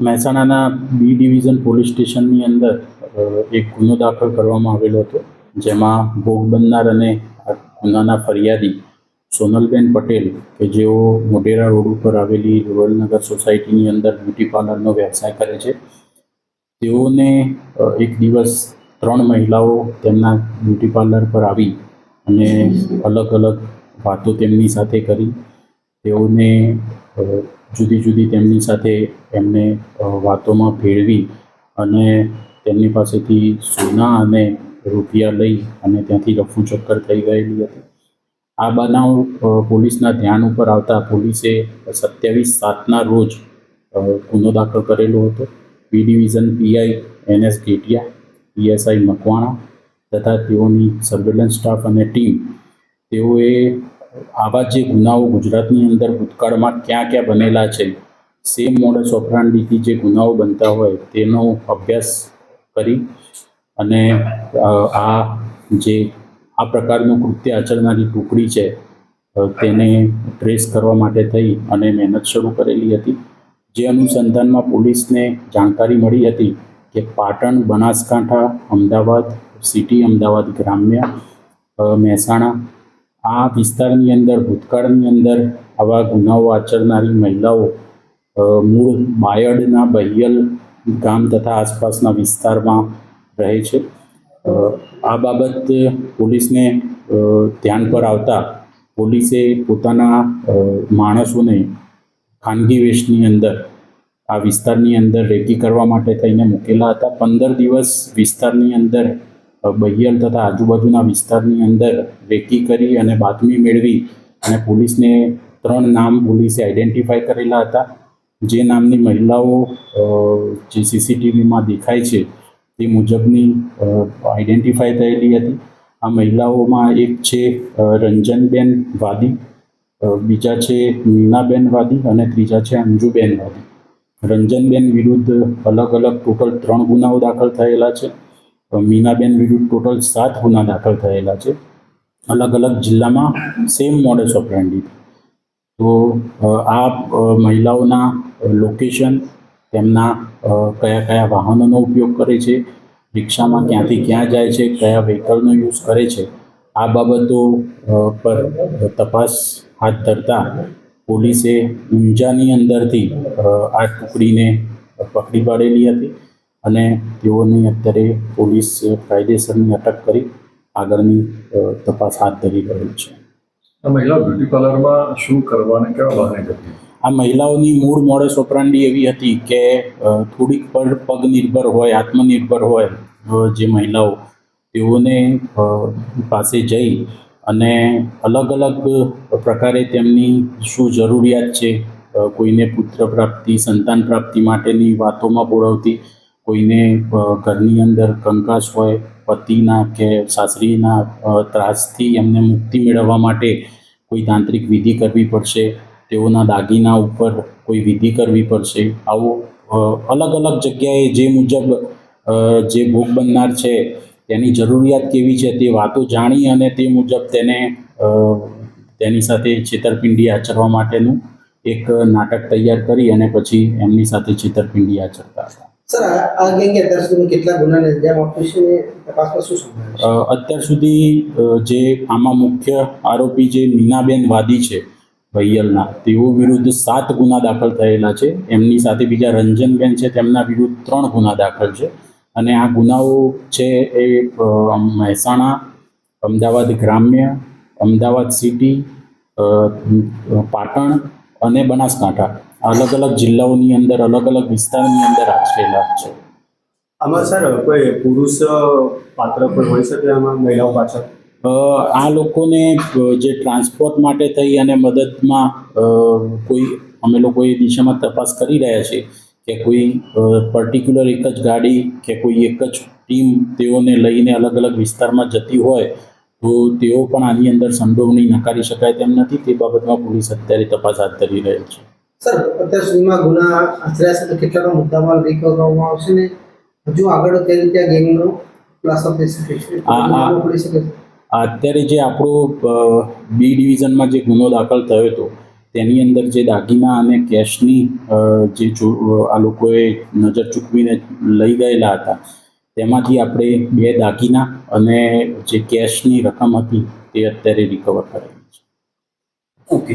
મહેસાણાના B division police સ્ટેશનની અંદર એક ગુનો દાખલ કરવામાં આવેલો હતો જેમાં ભોગ બનનાર અને ગુનાના ફરિયાદી સોનલબેન પટેલ કે જેઓ મોઢેરા રોડ ઉપર આવેલી રોયલનગર સોસાયટીની અંદર બ્યુટી પાર્લરનો વ્યવસાય કરે છે. તેઓને એક દિવસ ત્રણ મહિલાઓ તેમના બ્યુટી પાર્લર પર આવી અને અલગ અલગ વાતો તેમની સાથે કરી. તેઓને જુદી જુદી તેમની સાથે એમને વાતોમાં ભેળવી અને તેમની પાસેથી સોના અને રૂપિયા લઈ અને ત્યાંથી રફુ ચક્કર થઈ ગયેલી હતી. આ બનાવ પોલીસના ધ્યાન ઉપર આવતા પોલીસે સત્યાવીસ સાતના રોજ ગુનો દાખલ કરેલો હતો. B division PI N S Getiya PSI Makwana તથા તેઓની સર્વેલન્સ સ્ટાફ અને ટીમ તેઓએ આવા જે ગુનાઓ ગુજરાતની અંદર ભૂતકાળમાં ક્યાં ક્યાં બનેલા છે સેમ મોડસ ઓપરાંડીથી જે ગુનાઓ બનતા હોય તેનો અભ્યાસ કરી અને આ જે, આ પ્રકારનું કૃત્ય આચરનારી ટુકડી છે તેને ટ્રેસ કરવા માટે થઈ અને મહેનત શરૂ કરેલી હતી. જે અનુસંધાનમાં પોલીસને જાણકારી મળી હતી કે પાટણ બનાસકાંઠા અમદાવાદ સિટી અમદાવાદ ગ્રામ્ય મહેસાણા આ વિસ્તારની અંદર, ભૂતકાળની અંદર આવા ગુનાઓ આચરનારી મહિલાઓ મૂળ માયડના બહિયલ ગામ તથા આસપાસના વિસ્તારમાં રહે છે. આ બાબત પોલીસને ધ્યાન પર આવતા પોલીસે પોતાના માણસોને ખાનગી વેશની અંદર, આ વિસ્તારની અંદર રેકી કરવા માટે થઈને મૂકેલા હતા. પંદર દિવસ વિસ્તારની અંદર બહિયલ તથા આજુબાજુના વિસ્તારની અંદર રેકી કરી અને બાતમી મેળવી અને પોલીસને ત્રણ નામ પોલીસે આઈડેન્ટિફાઈ કરેલા હતા. જે નામની મહિલાઓ જે સીસીટીવીમાં દેખાય છે તે મુજબની આઈડેન્ટિફાઈ થયેલી હતી. આ મહિલાઓમાં એક છે રંજનબેન વાદી બીજા છે મીનાબેન વાદી અને ત્રીજા છે અંજુબેન વાદી. રંજનબેન વિરુદ્ધ અલગ અલગ ટોટલ ત્રણ ગુનાઓ દાખલ થયેલા છે. મીનાબેન વિરુદ્ધ ટોટલ સાત ગુના દાખલ થયેલા છે. અલગ અલગ જિલ્લામાં સેમ મોડેસ ઓપરેન્ડી તો આ મહિલાઓના લોકેશન તેમના કયા કયા વાહનોનો ઉપયોગ કરે છે, રિક્ષામાં ક્યાંથી ક્યાં જાય છે, કયા વ્હીકલનો યુઝ કરે છે, આ બાબતો પર તપાસ હાથ ધરતા પોલીસે ઊંઝાની અંદરથી આ ટુકડીને પકડી પાડેલી હતી. અને તેઓની અત્યારે પોલીસ કાયદેસરની અટક કરી આગળની તપાસ હાથ ધરી રહેલ છે. આ મહિલા બ્યુટી પાર્લરમાં શું કરવાને કેવા બહાને જતી આ મહિલાઓની મૂળ મોડસ ઓપરાંડી એવી હતી કે થોડીક પર પગ નિર્ભર હોય આત્મનિર્ભર હોય જે મહિલાઓ તેઓને પાસે જઈ અને અલગ અલગ પ્રકારે તેમની શું જરૂરિયાત છે કોઈને પુત્ર પ્રાપ્તિ સંતાન પ્રાપ્તિ માટેની વાતોમાં બોળવતી કોઈને ઘરની અંદર કંકાસ હોય, પતિના કે સાસરીના ત્રાસથી એમને મુક્તિ મેળવવા માટે કોઈ તાંત્રિક વિધિ કરવી પડશે, તેઓના દાગીના ઉપર કોઈ વિધિ કરવી પડશે. આવું અલગ અલગ જગ્યાએ જે મુજબ જે ભોગ બનનાર છે, તેની જરૂરિયાત કેવી છે તે વાતો જાણી અને તે મુજબ તેને તેની સાથે છેતરપિંડી આચરવા માટેનું એક નાટક તૈયાર કરી અને પછી એમની સાથે છેતરપિંડી આચરતા હતા. સર અત્યાર અત્યાર સુધી જે આમાં મુખ્ય આરોપી જે મીનાબેન વાદી છે, ભૈયલના, તેઓ વિરુદ્ધ સાત ગુના દાખલ થયેલા છે. એમની સાથે બીજા રંજનબેન છે, તેમના વિરુદ્ધ ત્રણ ગુના દાખલ છે. અને આ ગુનાઓ છે એ મહેસાણા, અમદાવાદ ગ્રામ્ય, અમદાવાદ સિટી પાટણ અને બનાસકાંઠા અલગ અલગ જિલ્લાઓની અંદર અલગ અલગ વિસ્તારની અંદર આચરેલા છે. આમાં સર કોઈ પુરુષ પાત્ર પણ હોઈ શકે આમાં મહિલાઓ પાછળ? આ લોકોને જે ટ્રાન્સપોર્ટ માટે થઈ અને મદદમાં કોઈ અમે લોકો એ દિશામાં તપાસ કરી રહ્યા છીએ કે કોઈ પર્ટિક્યુલર એક જ ગાડી કે કોઈ એક જ ટીમ તેઓને લઈને અલગ અલગ વિસ્તારમાં જતી હોય તો તેઓ પણ આની અંદર સંડોવણી નકારી શકાય તેમ નથી. તે બાબતમાં પોલીસ અત્યારે તપાસ હાથ ધરી રહેલ છે. સર અત્યાર સુધીમાં ગુના આચર્યા છે તો કેટલાનો મુદ્દામાલ રિકવર કરવામાં આવશે ને? હજુ આગળ કઈ રીતે આ ગેંગનો ખુલાસો થઈ શકે છે? અત્યારે જે આપણો બી ડિવિઝનમાં જે ગુનો દાખલ થયો હતો તેની અંદર જે દાગીના અને કેશની જે આ લોકોએ નજર ચૂકવીને લઈ ગયેલા હતા તેમાંથી આપણે બે દાગીના અને જે કેશની રકમ હતી તે અત્યારે રિકવર કરેલી છે. ઓકે